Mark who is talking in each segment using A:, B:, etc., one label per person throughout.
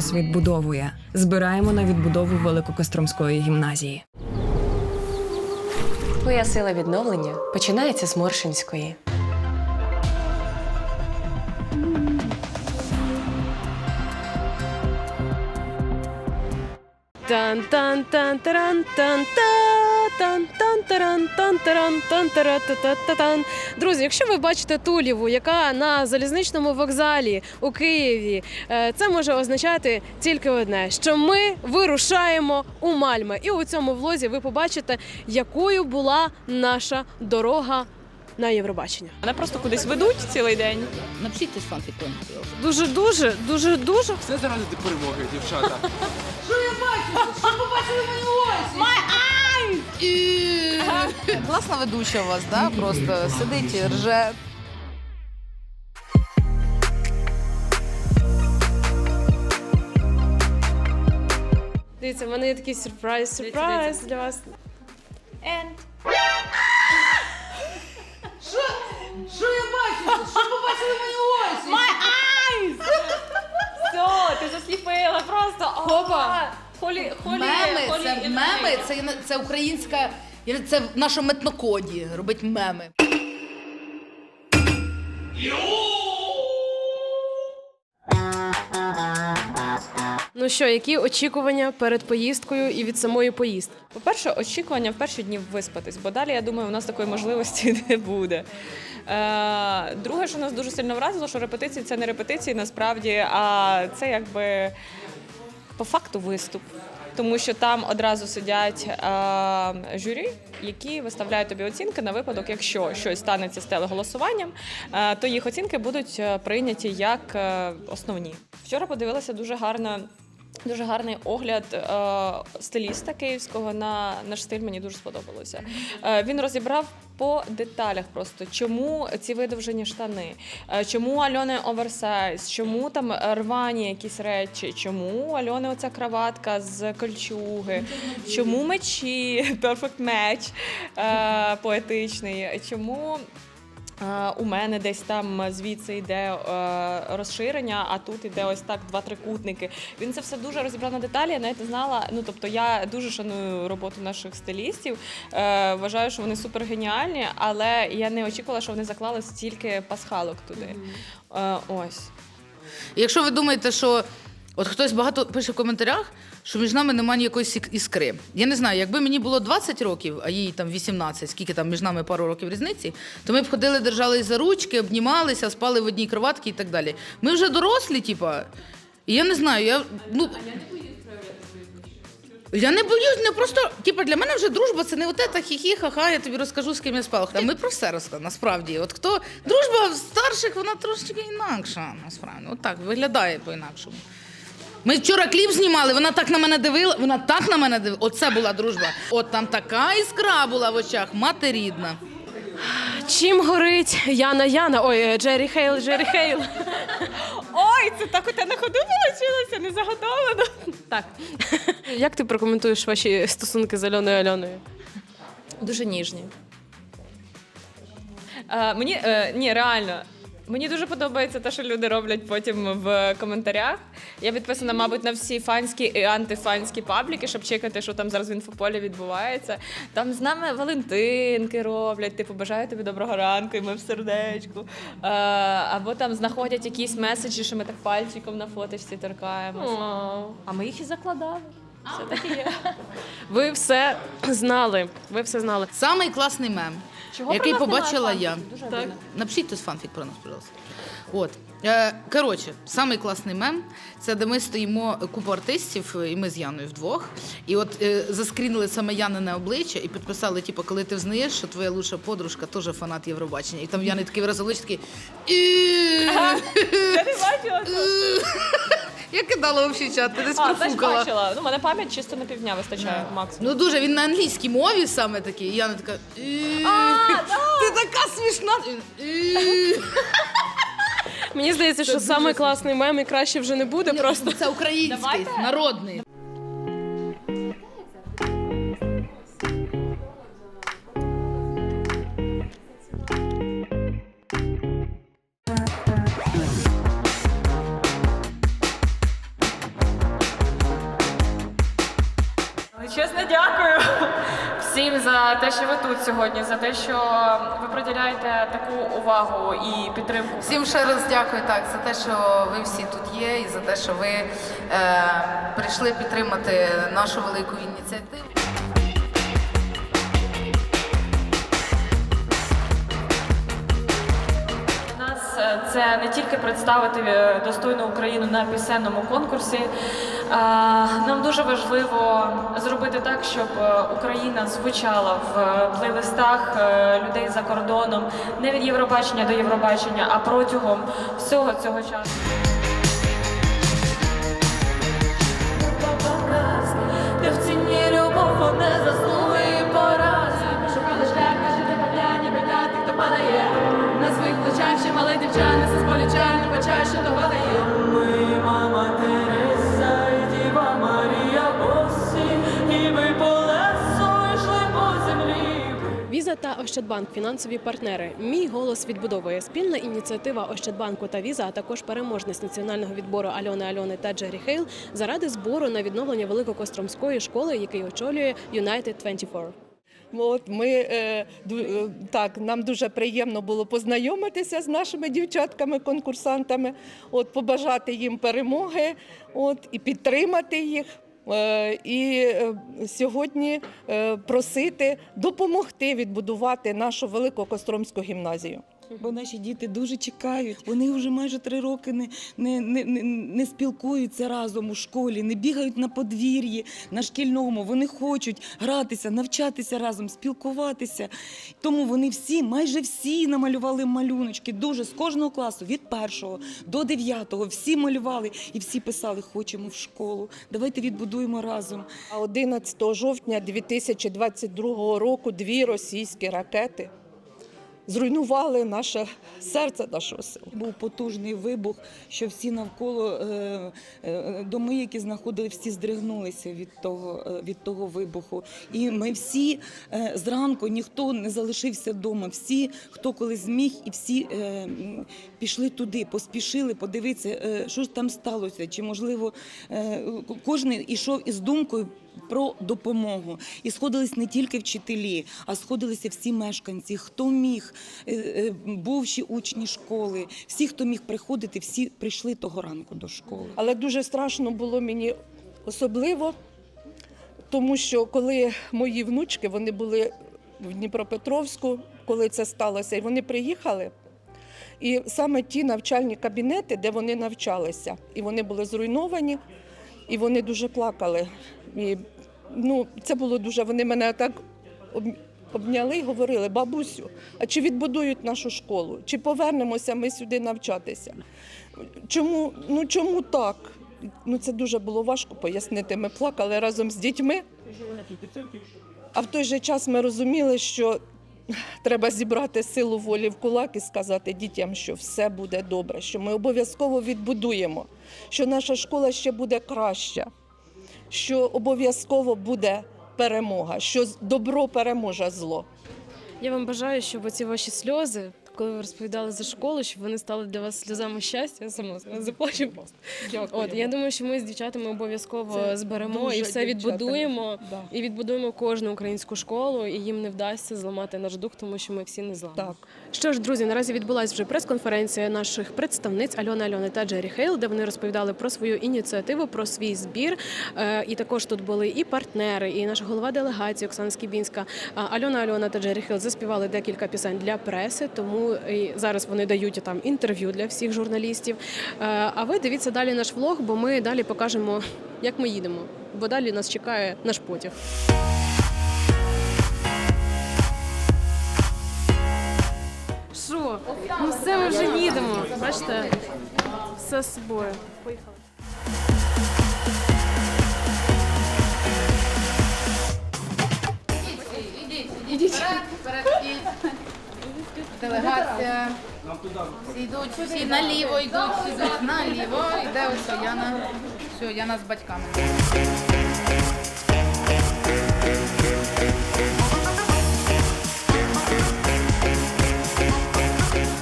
A: колос відбудовує. Збираємо на відбудову Великокостромської гімназії.
B: Твоя сила відновлення починається з Моршинської. тан тан тан таран тан та тан тан таран тан тара та та та тан Друзі, якщо ви бачите Туліву, яка на залізничному вокзалі у Києві, е, це може означати тільки одне: що ми вирушаємо у Мальме. І у цьому влозі ви побачите, якою була наша дорога на Євробачення.
C: Мене просто кудись ведуть цілий день.
D: Напишіть теж фанфік про них, пожалуйста.
B: Дуже, дуже, дуже, дуже
E: Все заради перемоги, дівчата.
D: Класна ведуча у вас, да? Просто сидить, і рже.
B: Дивіться, в мене є такий сюрприз, сюрприз для вас.
D: Що я бачу? Що побачили мої очі?
C: Все, ти засліпила просто. Хопа! Холі, холі,
D: Меми,
C: холі
D: це меми, це, це українська, це в нашому метнокоді, робить меми.
B: Ну що, які очікування перед поїздкою і від самої поїздки?
C: По-перше, очікування в перші дні виспатись, бо далі, я думаю, у нас такої можливості не буде. Е, друге, що нас дуже сильно вразило, що репетиції це не репетиції насправді, а це якби по факту виступ. Тому що там одразу сидять е, журі, які виставляють тобі оцінки на випадок, якщо щось станеться з телеголосуванням, е, то їх оцінки будуть е, прийняті як е, основні. Вчора подивилася дуже гарно. Дуже гарний огляд е, стиліста київського на наш стиль мені дуже сподобалося. Е, він розібрав по деталях просто, чому ці видовжені штани, е, чому Альони оверсайз, чому там рвані якісь речі, чому Альони оця краватка з кольчуги, чому мечі, perfect match е, поетичний, чому. Е, У мене десь там звідси йде е, розширення, а тут іде ось так два трикутники. Він це все дуже розібрав на деталі. Я навіть не знала. Ну тобто, я дуже шаную роботу наших стилістів. Е, вважаю, що вони супер геніальні, але я не очікувала, що вони заклали стільки пасхалок туди. Ось.
D: Якщо ви думаєте, що от хтось багато пише в коментарях, що між нами немає якоїсь іскри. Я не знаю, якби мені було 20 років, а їй там 18, скільки там між нами пару років різниці, то ми б ходили, держались за ручки, обнімалися, спали в одній кроватці і так далі. Ми вже дорослі, типа. І я не знаю, я ну. Я не боюсь, не просто, типа, для мене вже дружба це не от ета хі-хі, ха-ха, я тобі розкажу, з ким я спала. Та ми про все розказали, насправді. От хто дружба в старших, вона трошки інакша, насправді. От так, виглядає по-інакшому. Ми вчора кліп знімали, вона так на мене дивила, вона так на мене дивила. Оце була дружба. От там така іскра була в очах, мати рідна.
B: Чим горить Яна Яна? Ой, е, Джері Хейл, Джері Хейл.
C: Ой, це так у тебе на ходу вийшло, не заготовлено.
B: Так. Як ти прокоментуєш ваші стосунки з Альоною Альоною?
C: Дуже ніжні. Е, мені е, ні, реально. Мені дуже подобається те, що люди роблять потім в коментарях. Я підписана, мабуть, на всі фанські і антифанські пабліки, щоб чекати, що там зараз в інфополі відбувається. Там з нами Валентинки роблять, типу, бажаю тобі доброго ранку, і ми в сердечку. Е, або там знаходять якісь меседжі, що ми так пальчиком на фоточці торкаємося. А ми їх і закладали. Все так і є.
B: Ви все знали. Ви все знали.
D: Самий класний мем,
C: Чого
D: який
C: про нас
D: побачила
C: немає
D: я.
C: фанфіку? Дуже
B: Так.
C: обідно.
D: Напишіть хтось фанфік про нас, пожалуйста. От. Е, коротше, самий класний мем це де ми стоїмо купу артистів, і ми з Яною вдвох. І от е, заскрінили саме Янине обличчя і підписали, типу, коли ти взнаєш, що твоя лучша подружка теж фанат Євробачення. І там Яни такий вираз такий. «Е».
C: Я не бачила.
D: Я кидала общий чат, ти десь
C: А, теж
D: профукала.
C: бачила. Ну, мене пам'ять чисто на півдня вистачає максимум.
D: Ну дуже він на англійській мові саме такий. І Яна така. Ти така смішна.
B: Мені здається, що самий класний мем і краще вже не буде. Просто
D: Це український,
C: Давайте.
D: народний.
F: Тут сьогодні, за те, що ви приділяєте таку увагу і підтримку.
D: Всім ще раз дякую так за те, що ви всі тут є, і за те, що ви е, прийшли підтримати нашу велику ініціативу.
F: Нас е, це не тільки представити е, достойну Україну на пісенному конкурсі. Нам дуже важливо зробити так, щоб е, Україна звучала в плейлистах е, людей за кордоном не від Євробачення до Євробачення, а протягом всього цього часу.
B: Ощадбанк фінансові партнери. Мій голос відбудовує спільна ініціатива Ощадбанку та Віза, а також переможність національного відбору Альони Альони та Джері Хейл заради збору на відновлення Великокостромської школи, який очолює United 24.
G: От ми е, е, так, нам дуже приємно було познайомитися з нашими дівчатками-конкурсантами, от побажати їм перемоги, от і підтримати їх. Е, І е, сьогодні е, просити допомогти відбудувати нашу велику Костромську гімназію.
H: Бо наші діти дуже чекають. Вони вже майже три роки не, не, не, не, спілкуються разом у школі, не бігають на подвір'ї, на шкільному. Вони хочуть гратися, навчатися разом, спілкуватися. Тому вони всі, майже всі намалювали малюночки. Дуже з кожного класу, від першого до дев'ятого, всі малювали і всі писали, хочемо в школу. Давайте відбудуємо разом.
G: А 11 жовтня 2022 року дві російські ракети зруйнували наше серце нашого села.
H: Був потужний вибух, що всі навколо е, е, доми, які знаходили, всі здригнулися від того, е, від того вибуху. І ми всі зранку ніхто не залишився вдома. Всі, хто коли зміг, і всі пішли туди, поспішили подивитися, що ж там сталося. Чи можливо кожен ішов із думкою. Про допомогу і сходились не тільки вчителі, а сходилися всі мешканці, хто міг, е, е, бувші учні школи, всі, хто міг приходити, всі прийшли того ранку до школи.
G: Але дуже страшно було мені особливо, тому що коли мої внучки вони були в Дніпропетровську, коли це сталося, і вони приїхали. І саме ті навчальні кабінети, де вони навчалися, і вони були зруйновані, і вони дуже плакали. І, ну, це було дуже. Вони мене так обняли і говорили: бабусю, а чи відбудують нашу школу? Чи повернемося ми сюди навчатися? Чому, ну чому так? Ну це дуже було важко пояснити. Ми плакали разом з дітьми. А в той же час ми розуміли, що треба зібрати силу волі в кулак і сказати дітям, що все буде добре, що ми обов'язково відбудуємо, що наша школа ще буде краща, що обов'язково буде перемога, що добро переможе зло.
B: Я вам бажаю, щоб ці ваші сльози, коли ви розповідали за школу, щоб вони стали для вас сльозами щастя. Я сама заплачу просто. От я думаю, що ми з дівчатами обов'язково
G: Це
B: зберемо і все
G: дівчата.
B: відбудуємо.
G: Да.
B: І відбудуємо кожну українську школу, і їм не вдасться зламати наш дух, тому що ми всі не зламані.
G: Так.
B: Що ж, друзі, наразі відбулася вже прес-конференція наших представниць Альони Альони та Джері Хейл, де вони розповідали про свою ініціативу, про свій збір. Е, І також тут були і партнери, і наша голова делегації Оксана Скібінська. Альона Альона та Джері Хейл заспівали декілька пісень для преси, тому і зараз вони дають там інтерв'ю для всіх журналістів. Е, А ви дивіться далі наш влог, бо ми далі покажемо, як ми їдемо. Бо далі нас чекає наш потяг. Що? Ну все, ми вже їдемо. Бачите, все з собою. Поїхали.
D: Ідіть, ідіть. Вперед, вперед, ідіть. Делегація. Всі йдуть, всі наліво йдуть, всі йдуть наліво. Іде ось Яна. Все, Яна з батьками.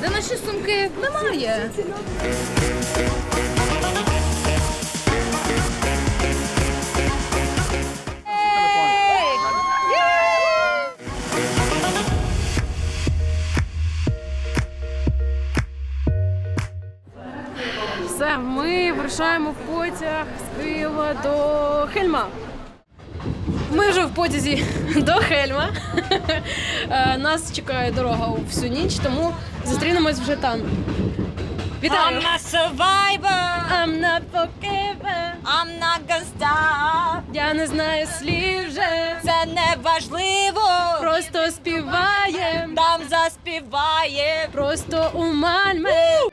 D: Де наші сумки? Немає.
B: Сідаємо в потяг з Києва до Хельма. Ми вже в потязі до Хельма. Е, Нас чекає дорога всю ніч, тому зустрінемось вже там. Вітаю!
I: I'm not survivor.
B: I'm not forgiven.
I: I'm not gonna stop.
B: Я не знаю слів вже.
I: Це не важливо.
B: Просто співаєм.
I: Там заспіває.
B: Просто у Мальме.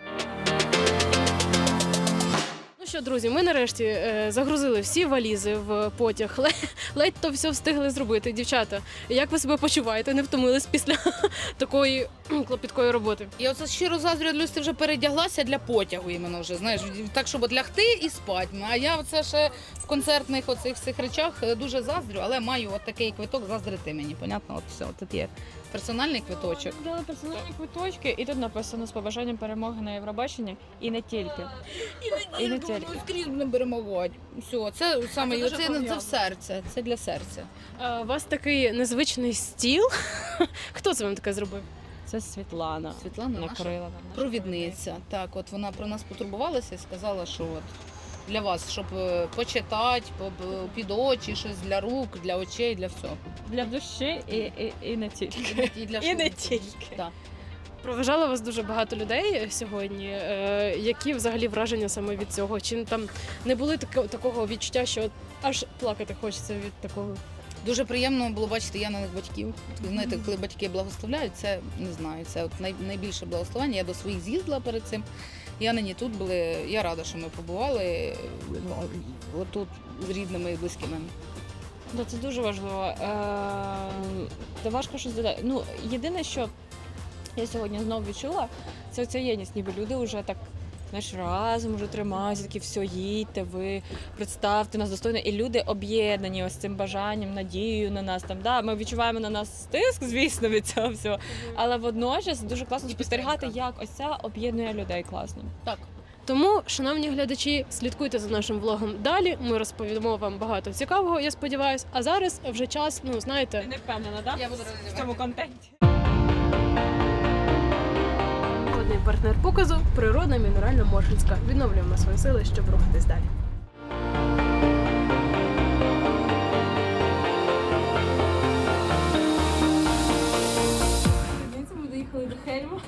B: Що, друзі, ми нарешті е, загрузили всі валізи в потяг. Ле- Ледь то все встигли зробити. Дівчата, як ви себе почуваєте? Не втомились після такої клопіткої роботи?
D: Я оце щиро заздрю, Люсь, ти вже передяглася для потягу іменно вже, знаєш, так, щоб от лягти і спати. А я оце ще в концертних оцих всіх речах е, дуже заздрю, але маю от такий квиток заздрити мені. Понятно, от все, от тут є персональний квиточок.
C: Дали персональні квиточки, і тут написано з побажанням перемоги на Євробаченні. І не тільки. І не тільки.
D: Ну, скрізь не беремо водь. Все, це саме
B: дуже
D: це, це, в серце, це для серця.
B: Е, У вас такий незвичний стіл. Хто це вам таке зробив?
C: Це Світлана.
D: Світлана наша
C: накрила нам. нашу
D: провідниця. Так, от вона про нас потурбувалася і сказала, що от для вас, щоб е, почитати, поб- під очі, щось для рук, для очей, для всього.
C: Для душі і, і, і не тільки.
D: І для
C: І не тільки.
D: Так.
B: Проважало вас дуже багато людей сьогодні. Е, які взагалі враження саме від цього? Чи там не були тако- такого відчуття, що аж плакати хочеться від такого?
D: Дуже приємно було бачити Яниних батьків. Знаєте, коли батьки благословляють, це не знаю. Це от най, найбільше благословення. Я до своїх з'їздила перед цим. Янині тут були. Я рада, що ми побували ну, отут з рідними і близькими.
C: Да, це дуже важливо. Е, важко щось додати. Ну, єдине, що я сьогодні знову відчула, це ця єдність, ніби люди вже так. Знаєш, разом вже тримаються, такі все їдьте, ви представте нас достойно. І люди об'єднані ось цим бажанням, надією на нас. Там да, ми відчуваємо на нас стиск, звісно, від цього всього. Але водночас дуже класно спостерігати, як ось це об'єднує людей класно.
D: Так.
B: Тому, шановні глядачі, слідкуйте за нашим влогом далі. Ми розповімо вам багато цікавого, я сподіваюся. А зараз вже час, ну знаєте,
C: не впевнена, так?
D: Я буду
C: В цьому контенті.
B: Головний партнер показу природна мінеральна Моршинська. Відновлюємо свої сили, щоб рухатись далі.
J: Ми доїхали до Хельма.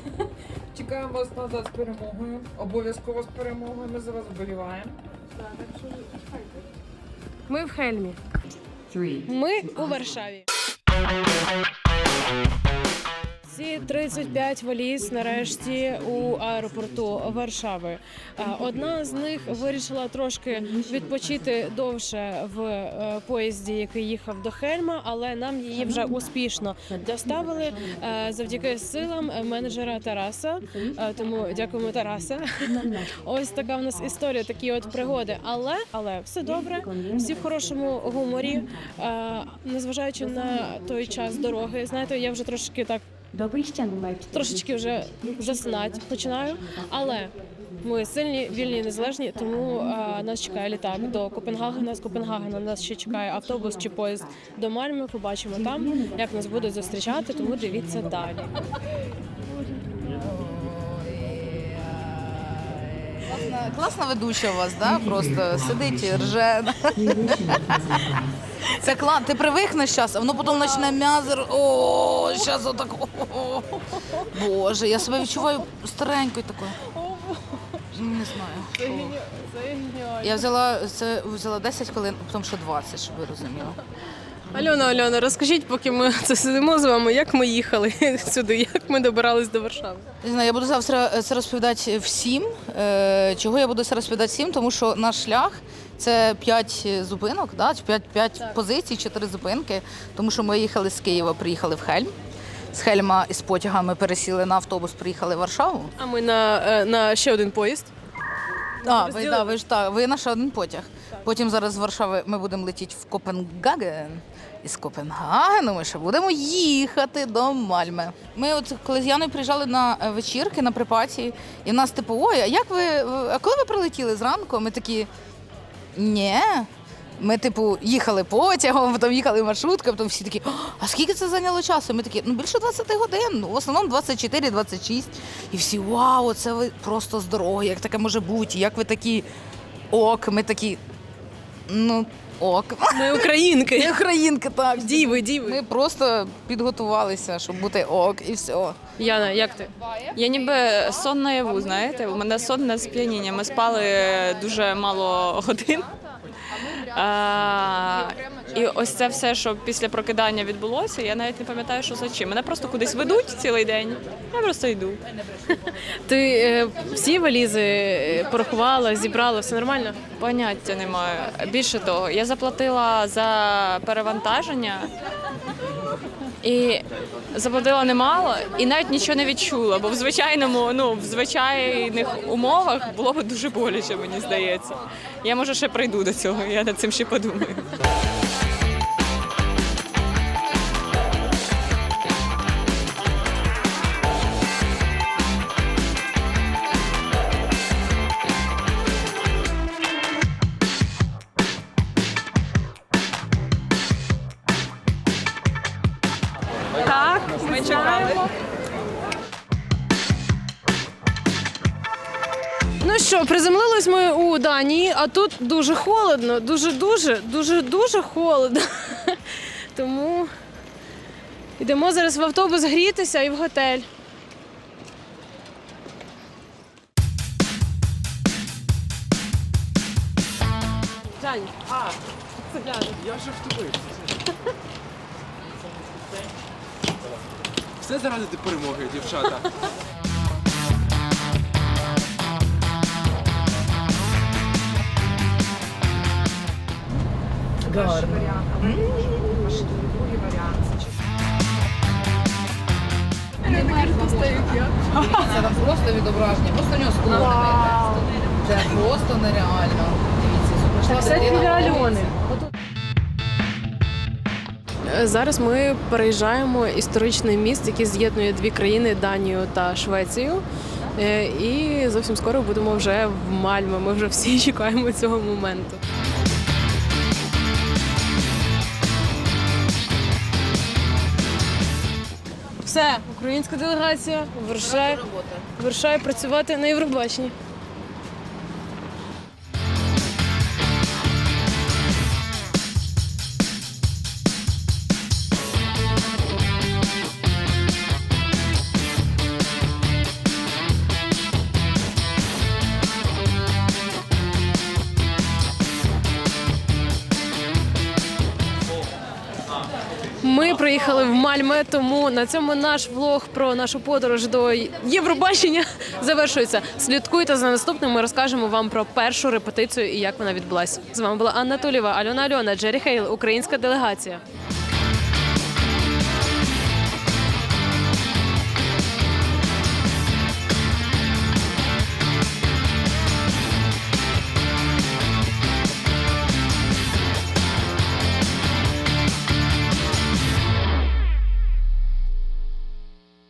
J: Чекаємо вас назад з перемогою. Обов'язково з перемогою. Ми за вас вболіваємо.
B: Ми в Хельмі. Ми у Варшаві. Ці 35 валіз нарешті у аеропорту Варшави. Одна з них вирішила трошки відпочити довше в е, поїзді, який їхав до Хельма, але нам її вже успішно доставили е, завдяки силам менеджера Тараса. Е, Тому дякуємо Тараса. Ось така в нас історія, такі от пригоди. Але але все добре, всі в хорошому гуморі. Незважаючи на той час дороги, знаєте, я вже трошки так трошечки вже засинати починаю, але ми сильні, вільні, незалежні, тому а, нас чекає літак до Копенгагена. З Копенгагена нас ще чекає автобус чи поїзд до Мальми. Побачимо там, як нас будуть зустрічати. Тому дивіться далі.
D: Класна, класна ведуча у вас, да? Просто сидить і рже. Це клас. Ти привикнеш зараз, а воно потім почне м'язер. О, зараз отак. о. Боже, я себе відчуваю старенькою такою. Не знаю. Я взяла це взяла 10 хвилин, а потім ще 20, щоб ви розуміли.
B: Альона, Альона, розкажіть, поки ми це сидимо з вами, як ми їхали сюди, як ми добирались до Варшави.
D: Не знаю, я буду завтра це розповідати всім. Е, Чого я буду це розповідати всім? Тому що наш шлях це 5 зупинок, да? 5, 5 позицій, 4 зупинки. Тому що ми їхали з Києва, приїхали в Хельм. З Хельма із потягами пересіли на автобус, приїхали в Варшаву.
B: А ми на, е, на ще один поїзд.
D: А, ви, да, ви ж так, ви наш один потяг. Потім зараз з Варшави ми будемо летіти в Копенгаген. І з Копенгагену ми ще будемо їхати до Мальми. Ми от коли з Яною приїжджали на е, вечірки на припаті, і в нас типу, ой, а як ви, а коли ви прилетіли зранку? Ми такі, ні. Ми, типу, їхали потягом, потім їхали маршруткою, потім всі такі, «О, а скільки це зайняло часу? Ми такі, ну більше 20 годин, ну, в основному 24-26. І всі, вау, це ви просто з дороги, як таке може бути, як ви такі ок. Ми такі. Ну, ок.
B: Ми українки.
D: Ми українки, так.
B: Діви, діви.
D: Ми просто підготувалися, щоб бути ок, і все.
B: Яна, як ти?
C: Я ніби сон наяву, знаєте, у мене сон на сп'яніння. Ми спали дуже мало годин. А, і ось це все, що після прокидання відбулося, я навіть не пам'ятаю, що за чим. Мене просто кудись ведуть цілий день. Я просто йду.
B: Ти е, всі валізи е, порахувала, зібрала, все нормально?
C: Поняття немає. Більше того, я заплатила за перевантаження і заплатила немало, і навіть нічого не відчула, бо в звичайному, ну в звичайних умовах було б дуже боляче, мені здається. Я може ще прийду до цього, я над цим ще подумаю. Ми чекали.
B: Ну що, приземлились ми у Данії, а тут дуже холодно, дуже дуже, дуже дуже холодно. Тому йдемо зараз в автобус грітися і в готель. Жань, а.
E: Я вже втомився. Все заради перемоги, дівчата.
D: Це там просто відображення, просто у нього скло не Це просто нереально. Дивіться,
B: Це біля Альони. Е, Зараз ми переїжджаємо історичний міст, який з'єднує дві країни Данію та Швецію. Е, І зовсім скоро будемо вже в Мальме. Ми вже всі чекаємо цього моменту. Все, українська делегація вирушає, вирушає працювати на Євробаченні. Ми приїхали в Мальме, тому на цьому наш влог про нашу подорож до Євробачення завершується. Слідкуйте за наступним. Ми розкажемо вам про першу репетицію і як вона відбулася. З вами була Анна Тулєва, Альона Альона, Джері Хейл, українська делегація.